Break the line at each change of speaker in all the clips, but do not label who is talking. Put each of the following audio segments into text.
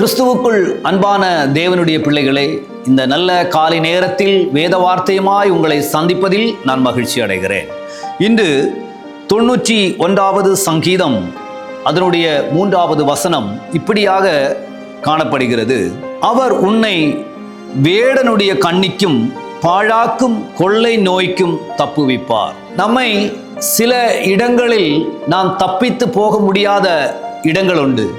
கிறிஸ்துவுக்குள் அன்பான தேவனுடைய பிள்ளைகளே இந்த நல்ல காலை நேரத்தில் வேத வார்த்தையுமாய் உங்களை சந்திப்பதில் நான் மகிழ்ச்சி அடைகிறேன். இன்று தொண்ணூற்றி ஒன்றாவது சங்கீதம் அதனுடைய மூன்றாவது வசனம் இப்படியாக காணப்படுகிறது. அவர் உன்னை வேடனுடைய கண்ணிக்கும் பாழாக்கும் கொள்ளை நோய்க்கும் தப்புவிப்பார். நம்மை சில இடங்களில் நாம் தப்பித்து போக முடியாத இடங்கள் உண்டு.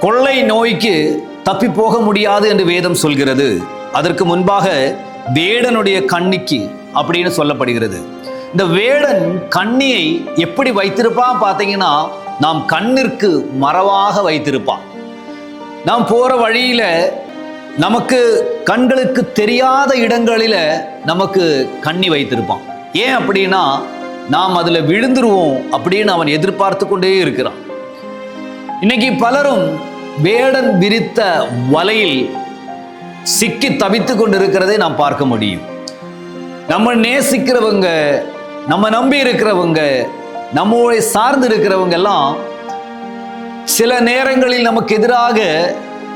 கொள்ளை நோய்க்கு தப்பி போக முடியாது என்று வேதம் சொல்கிறது. அதற்கு முன்பாக வேடனுடைய கண்ணிக்கு அப்படின்னு சொல்லப்படுகிறது. இந்த வேடன் கண்ணியை எப்படி வைத்திருப்பான் பார்த்தீங்கன்னா நாம் கண்ணிற்கு மறவாக வைத்திருப்பான். நாம் போகிற வழியில் நமக்கு கண்களுக்கு தெரியாத இடங்களில் நமக்கு கண்ணி வைத்திருப்பான். ஏன் அப்படின்னா நாம் அதில் விழுந்துருவோம் அப்படின்னு அவன் எதிர்பார்த்து கொண்டே இருக்கிறான். இன்னைக்கு பலரும் வேடன் விரித்த வலையில் சிக்கி தவித்து கொண்டிருக்கிறதை நாம் பார்க்க முடியும். நம்ம நேசிக்கிறவங்க நம்ம நம்பி இருக்கிறவங்க நம்மளை சார்ந்து இருக்கிறவங்க எல்லாம் சில நேரங்களில் நமக்கு எதிராக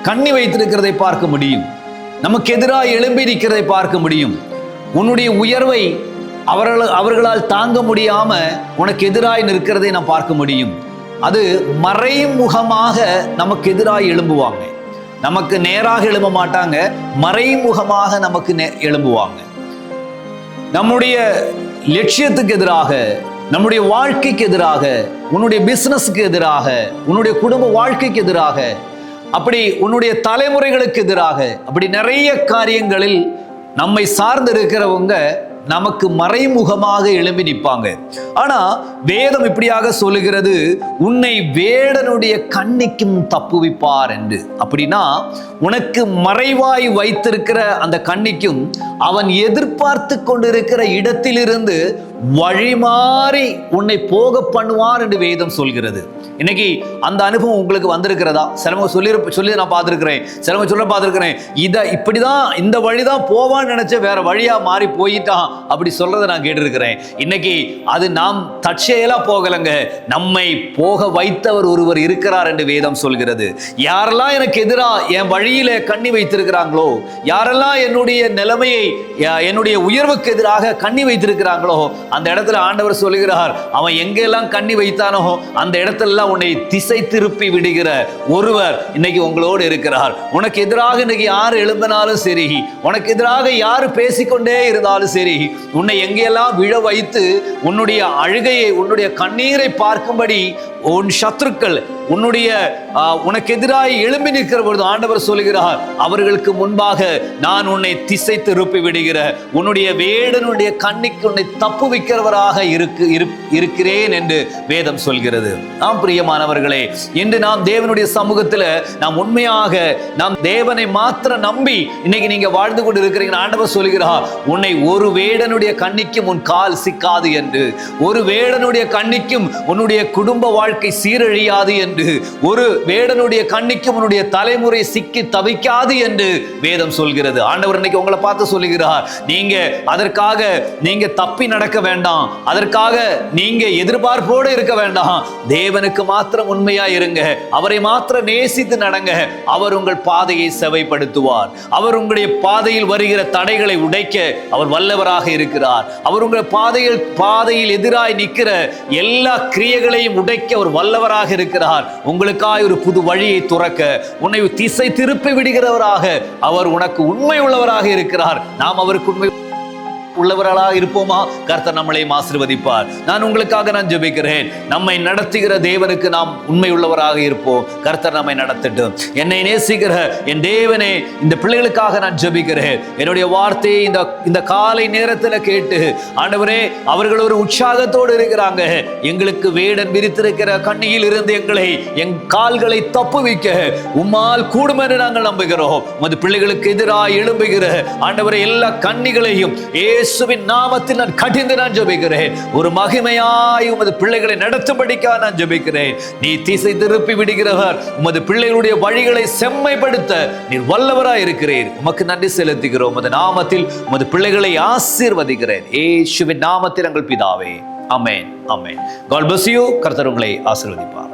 கண்ணி வைத்திருக்கிறதை பார்க்க முடியும். நமக்கு எதிராக எழும்பி நிற்கிறதை பார்க்க முடியும். உன்னுடைய உயர்வை அவர்கள் அவர்களால் தாங்க முடியாம உனக்கு எதிராய் நிற்கிறதை நாம் பார்க்க முடியும். அது மறைமுகமாக நமக்கு எதிராக எழும்புவாங்க. நமக்கு நேராக எழும்ப மாட்டாங்க மறைமுகமாக நமக்கு நே- எழும்புவாங்க. நம்முடைய லட்சியத்துக்கு எதிராக நம்முடைய வாழ்க்கைக்கு எதிராக உன்னுடைய பிசினஸ்க்கு எதிராக உன்னுடைய குடும்ப வாழ்க்கைக்கு எதிராக அப்படி உன்னுடைய தலைமுறைகளுக்கு எதிராக அப்படி நிறைய காரியங்களில் நம்மை சார்ந்து இருக்கிறவங்க நமக்கு மறைமுகமாக எழும்பி நிற்பாங்க. ஆனா வேதம் இப்படியாக சொல்லுகிறது உன்னை வேடனுடைய கண்ணிக்கும் தப்புவிப்பார் என்று. அப்படின்னா உனக்கு மறைவாய் வைத்திருக்கிற அந்த கண்ணிக்கும் அவன் எதிர்பார்த்து கொண்டிருக்கிற இடத்திலிருந்து வழிமாறி உன்னை போக பண்ணுவார் என்று வேதம் சொல்கிறது. இன்னைக்கு அந்த அனுபவம் உங்களுக்கு வந்திருக்கிறதா? சிலவங்க சொல்லி சொல்லி நான் பார்த்துருக்கிறேன். சிலவங்க சொல்ல பார்த்துருக்கிறேன். இதை இப்படி தான் இந்த வழி தான் போவான்னு நினச்ச வேற வழியாக மாறி போயிட்டான் அப்படி சொல்கிறத நான் கேட்டிருக்கிறேன். இன்னைக்கு அது நாம் தற்செயலாக போகலைங்க. நம்மை போக வைத்தவர் ஒருவர் இருக்கிறார் என்று வேதம் சொல்கிறது. யாரெல்லாம் எனக்கு எதிராக என் வழியில் கண்ணி வைத்திருக்கிறாங்களோ யாரெல்லாம் என்னுடைய நிலைமையை என்னுடைய உயர்வுக்கு எதிராக கண்ணி வைத்திருக்கிறாங்களோ அந்த இடத்துல ஆண்டவர் சொல்லுகிறார் அவன் எங்கெல்லாம் கண்ணி வைத்தானோ அந்த இடத்துல எல்லாம் உன்னை திசை திருப்பி விடுகிற ஒருவர் இன்னைக்கு உங்களோடு இருக்கிறார். உனக்கு எதிராக இன்னைக்கு யார் எழும்பினாலும் சரி உனக்கு எதிராக யார் பேசிக்கொண்டே இருந்தாலும் சரி உன்னை எங்கெல்லாம் விழ வைத்து உன்னுடைய அழுகையை உன்னுடைய கண்ணீரை பார்க்கும்படி உன் சத்துருக்கள் உன்னுடைய உனக்கு எதிராக எழும்பி நிற்கிற பொழுது ஆண்டவர் சொல்கிறார் அவர்களுக்கு முன்பாக நான் உன்னை திசை திருப்பி விடுகிற உன்னுடைய வேடனுடைய கண்ணிக்கு உன்னை தப்பு வைக்கிறவராக இருக்கு இரு- இருக்கிறேன் என்று வேதம் சொல்கிறது. நாம் பிரியமானவர்களே இன்று நாம் தேவனுடைய சமூகத்தில் நாம் உண்மையாக நாம் தேவனை மாத்திர நம்பி இன்னைக்கு நீங்க வாழ்ந்து கொண்டு இருக்கிறீங்க ஆண்டவர் சொல்கிறார் உன்னை ஒரு வேடனுடைய கண்ணிக்கும் உன் கால் சிக்காது என்று ஒரு வேடனுடைய கண்ணிக்கும் உன்னுடைய குடும்ப வாழ்க்கை வாழ்க்கை சீரழியாது என்று ஒரு வேடனுடைய கண்ணிக்கு உன்னுடைய தலைமுறை சிக்கி தவிக்காது என்று வேதம் சொல்கிறது. ஆண்டவர் இன்னைக்கு உங்களை பார்த்து சொல்லுகிறார் நீங்க அதற்காக நீங்க தப்பி நடக்க வேண்டாம் அதற்காக நீங்க எதிர்பார்ப்போடு இருக்க வேண்டாம். தேவனுக்கு மாத்திரம் உண்மையா இருங்க அவரை மாத்திரம் நேசித்து நடங்க. அவர் உங்கள் பாதையை செவைப்படுத்துவார். அவர் உங்களுடைய பாதையில் வருகிற தடைகளை உடைக்க அவர் வல்லவராக இருக்கிறார். அவர் உங்கள் பாதையில் பாதையில் எதிராய் நிற்கிற எல்லா கிரியைகளையும் உடைக்க ஆண்டவர் வல்லவராக இருக்கிறார். உங்களுக்காய் ஒரு புது வழியை துறக்க உன்னை திசை திருப்பி விடுகிறவராக அவர் உனக்கு உண்மை உள்ளவராக இருக்கிறார். நாம் அவருக்கு உண்மை உள்ளவர்களாக இருப்போமா? கர்த்தர் நம்மளையும் ஆசிர்வதிப்பார். நான் உங்களுக்காக நான் ஜெபிக்கிறேன். நம்மை நடத்துகிற தேவனுக்கு நாம் உண்மை உள்ளவராக இருப்போம். கர்த்தர் நம்மை நடத்தட்டும். என்னை நேசிக்கிற என் தேவனே இந்த பிள்ளைகளுக்காக நான் ஜெபிக்கிறேன். என்னுடைய வார்த்தையை இந்த இந்த காலை நேரத்தில் கேட்டு ஆண்டவரே அவர்கள் ஒரு உற்சாகத்தோடு இருக்கிறாங்க. எங்களுக்கு வேடன் விரித்திருக்கிற கண்ணியில் இருந்து எங்களை என் கால்களை தப்புவிக்க உம்மால் கூடும் என்று நாங்கள் நம்புகிறோம். உமது பிள்ளைகளுக்கு எதிராக எழும்புகிற ஆண்டவரை எல்லா கண்ணிகளையும் இயேசுவின் நாமத்தில் நான் கடிந்து நான் ஜபிக்கிறேன். ஒரு மகிமையாய் உமது பிள்ளைகளை நடத்தும்படிக்காக நான் ஜபிக்கிறேன். நீ திசை திருப்பி விடுகிறவர் உமது பிள்ளைகளுடைய வழிகளை செம்மைப்படுத்த நீர் வல்லவராய் இருக்கிறீர். உமக்கு நன்றி செலுத்துகிறோம். உமது நாமத்தில் உமது பிள்ளைகளை ஆசீர்வதிக்கிறேன். இயேசுவின் நாமத்தில் எங்கள் பிதாவே. அமேன் அமேன் கால் பஸ் யூ கர்த்தர் உங்களை ஆசீர்வதிப்பார்.